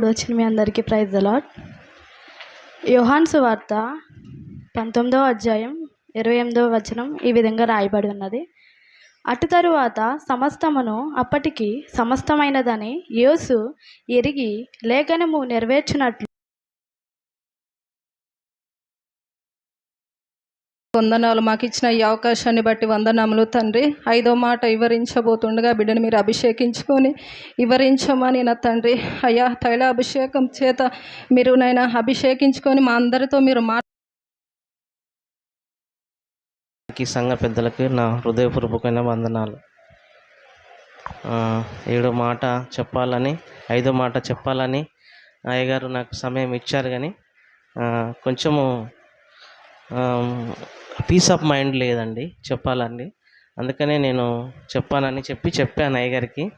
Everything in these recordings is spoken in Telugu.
ఇప్పుడు వచ్చిన మీ అందరికీ ప్రైజ్ అలాట్ యోహాన్ సువార్త పంతొమ్మిదవ అధ్యాయం ఇరవై ఎనిమిదవ వచనం ఈ విధంగా రాయబడి ఉన్నది. అటు తరువాత సమస్తమును అప్పటికి సమస్తమైనదని యేసు ఎరిగి లేఖనము నెరవేర్చినట్లు వందనాలు. మాకు ఇచ్చిన ఈ అవకాశాన్ని బట్టి వందనములు తండ్రి. ఐదో మాట వివరించబోతుండగా బిడ్డను మీరు అభిషేకించుకొని వివరించమని నా తండ్రి. అయ్యా తైల అభిషేకం చేత మీరు నైనా అభిషేకించుకొని మా అందరితో మీరు మా సంఘ పెద్దలకి నా హృదయపూర్వకమైన వందనాలు. ఏడో మాట చెప్పాలని ఐదో మాట చెప్పాలని అయ్యగారు నాకు సమయం ఇచ్చారు కానీ కొంచెము పీస్ ఆఫ్ మైండ్ లేదండి చెప్పాలండి. అందుకనే నేను చెప్పానని చెప్పి చెప్పాను అయ్యగారికి.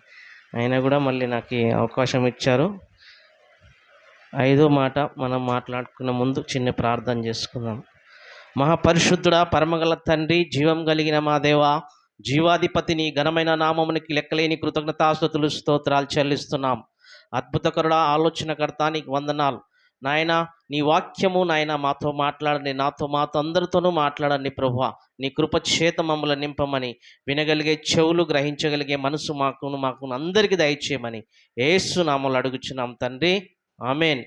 అయినా కూడా మళ్ళీ నాకు అవకాశం ఇచ్చారు. ఐదో మాట మనం మాట్లాడుకున్న ముందు చిన్న ప్రార్థన చేసుకుందాం. మహాపరిశుద్ధుడా పరమగల తండ్రి జీవం కలిగిన మా దేవా జీవాధిపతి నీ ఘనమైన నామమునికి లెక్కలేని కృతజ్ఞతాస్తుతులు స్తోత్రాలు చెల్లిస్తున్నాం. అద్భుతకరుడా ఆలోచనకర్త నీకు వందనాలు. నాయన నీ వాక్యము నాయన మాతో మాట్లాడండి. నాతో మాతో అందరితోనూ మాట్లాడండి ప్రభు నీ కృపచేత మమ్మల్ని నింపమని వినగలిగే చెవులు గ్రహించగలిగే మనసు మాకు మాకు అందరికీ దయచేయమని ఏసు నామలు అడుగుచున్నాం తండ్రి. ఆమెన్.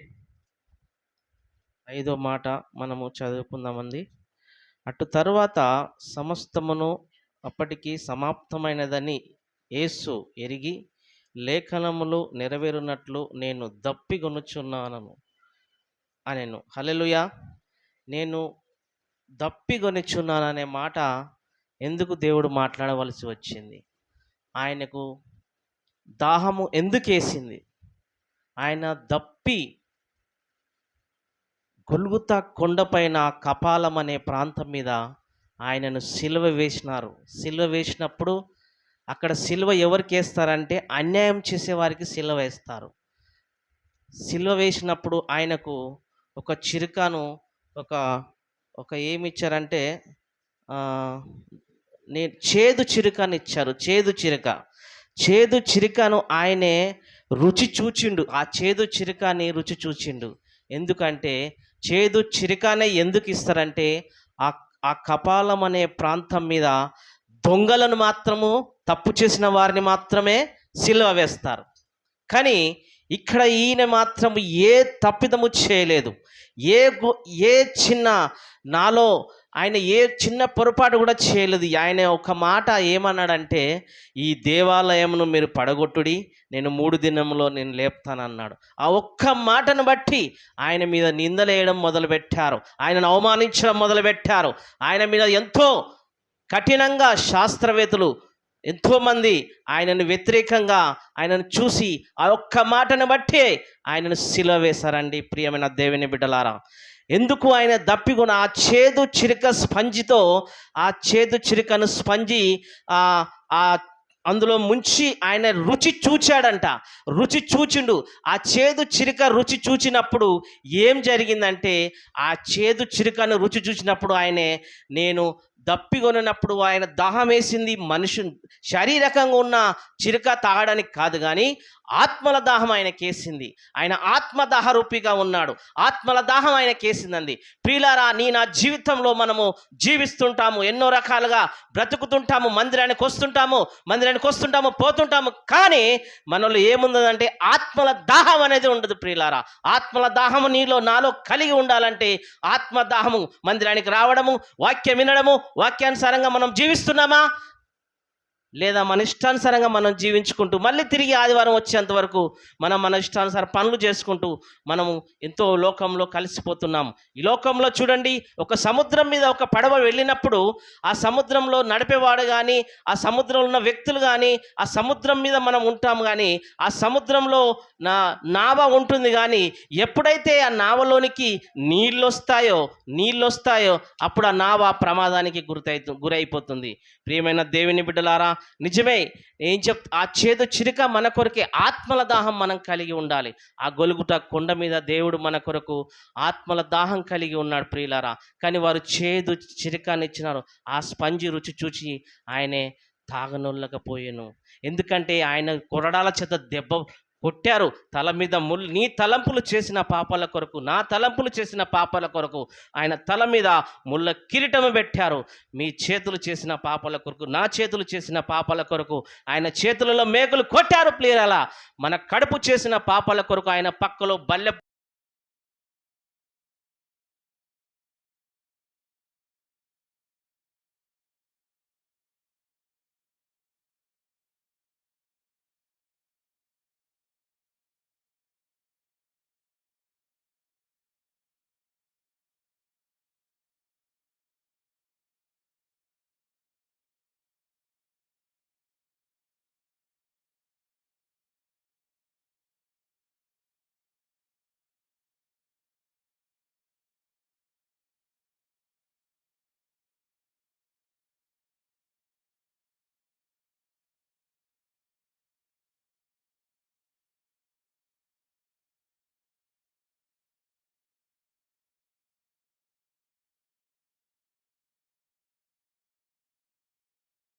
ఐదో మాట మనము చదువుకుందామండి. అటు తరువాత సమస్తమును అప్పటికి సమాప్తమైనదని యేసు ఎరిగి లేఖనములు నెరవేరునట్లు నేను దప్పిగొనుచున్నాను అనెను. హలెలుయా నేను దప్పిగొనిచ్చున్నాననే మాట ఎందుకు దేవుడు మాట్లాడవలసి వచ్చింది? ఆయనకు దాహము ఎందుకేసింది? ఆయన దప్పి గొలుగుత కొండపైన కపాలం అనే ప్రాంతం మీద ఆయనను సిలువ వేసినారు. సిలువ వేసినప్పుడు అక్కడ సిలువ ఎవరికి వేస్తారంటే అన్యాయం చేసేవారికి సిలువ వేస్తారు. సిలువ వేసినప్పుడు ఆయనకు ఒక చిరుకను ఒక ఒక ఏమి ఇచ్చారంటే నేను చేదు చిరుకని ఇచ్చారు చేదు చిరుక. చేదు చిరుకను ఆయనే రుచి చూచిండు ఆ చేదు చిరుకని రుచి చూచిండు. ఎందుకంటే చేదు చిరుకనే ఎందుకు ఇస్తారంటే ఆ ఆ కపాలం అనే ప్రాంతం మీద దొంగలను మాత్రము తప్పు చేసిన వారిని మాత్రమే సిలువ వేస్తారు. కానీ ఇక్కడ ఈయన మాత్రం ఏ తప్పిదము చేయలేదు. ఏ ఏ చిన్న నాలో ఆయన ఏ చిన్న పొరపాటు కూడా చేయలేదు. ఆయన ఒక మాట ఏమన్నాడంటే ఈ దేవాలయమును మీరు పడగొట్టుడి నేను మూడు దినంలో నేను లేపుతానన్నాడు. ఆ ఒక్క మాటను బట్టి ఆయన మీద నిందలేయడం మొదలుపెట్టారు. ఆయనను అవమానించడం మొదలుపెట్టారు. ఆయన మీద ఎంతో కఠినంగా శాస్త్రవేత్తలు ఎంతోమంది ఆయనను వ్యతిరేకంగా ఆయనను చూసి ఆ ఒక్క మాటను బట్టి ఆయనను సిలువ వేశారండి ప్రియమైన దేవుని బిడ్డలారా. ఎందుకు ఆయన దప్పికొన ఆ చేదు చిరుక స్పంజితో ఆ చేదు చిరుకను స్పంజి ఆ ఆ అందులో ముంచి ఆయన రుచి చూచాడంట. రుచి చూచిండు. ఆ చేదు చిరుక రుచి చూచినప్పుడు ఏం జరిగిందంటే ఆ చేదు చిరుకను రుచి చూసినప్పుడు ఆయనే నేను దప్పికొనినప్పుడు ఆయన దాహం వేసింది మనిషి శారీరకంగా ఉన్న చిరుక తాగడానికి కాదు కానీ ఆత్మల దాహం ఆయన కేసింది. ఆయన ఆత్మదాహ రూపిగా ఉన్నాడు. ఆత్మల దాహం ఆయన కేసిందండి. ప్రియులారా నీ నా జీవితంలో మనము జీవిస్తుంటాము. ఎన్నో రకాలుగా బ్రతుకుతుంటాము. మందిరానికి వస్తుంటాము. మందిరానికి వస్తుంటాము. పోతుంటాము. కానీ మనలో ఏముందంటే ఆత్మల దాహం అనేది ఉండదు ప్రియులారా. ఆత్మల దాహము నీలో నాలో కలిగి ఉండాలంటే ఆత్మ దాహము మందిరానికి రావడము వాక్యం వినడము వాక్యానుసారంగా మనం జీవిస్తున్నామా? లేదా మన ఇష్టానుసారంగా మనం జీవించుకుంటూ మళ్ళీ తిరిగి ఆదివారం వచ్చేంత వరకు మనం మన ఇష్టానుసారం పనులు చేసుకుంటూ మనము ఎంతో లోకంలో కలిసిపోతున్నాం. ఈ లోకంలో చూడండి ఒక సముద్రం మీద ఒక పడవ వెళ్ళినప్పుడు ఆ సముద్రంలో నడిపేవాడు కానీ ఆ సముద్రంలో ఉన్న వ్యక్తులు కానీ ఆ సముద్రం మీద మనం ఉంటాం కానీ ఆ సముద్రంలో నా నావ ఉంటుంది కానీ ఎప్పుడైతే ఆ నావలోనికి నీళ్ళు వస్తాయో నీళ్ళు వస్తాయో అప్పుడు ఆ నావ ప్రమాదానికి గురై గురైపోతుంది. ప్రియమైన దేవుని బిడ్డలారా నిజమే ఏం చెప్ ఆ చేదు చిరుక మన కొరకే ఆత్మల దాహం మనం కలిగి ఉండాలి. ఆ గొలుగుట కొండ మీద దేవుడు మన కొరకు ఆత్మల దాహం కలిగి ఉన్నాడు ప్రియులారా. కానీ వారు చేదు చిరికాన్ని ఇచ్చినారు. ఆ స్పంజి రుచి చూచి ఆయనే తాగనొల్లకపోయాను. ఎందుకంటే ఆయన కొరడాల చేత దెబ్బ కొట్టారు తల మీద ముళ్ళు నీ తలంపులు చేసిన పాపాల కొరకు నా తలంపులు చేసిన పాపాల కొరకు ఆయన తల మీద ముళ్ళ కిరీటము పెట్టారు. మీ చేతులు చేసిన పాపాల కొరకు నా చేతులు చేసిన పాపాల కొరకు ఆయన చేతులలో మేకులు కొట్టారు ప్లేరలా మన కడుపు చేసిన పాపాల కొరకు ఆయన పక్కలో బల్లె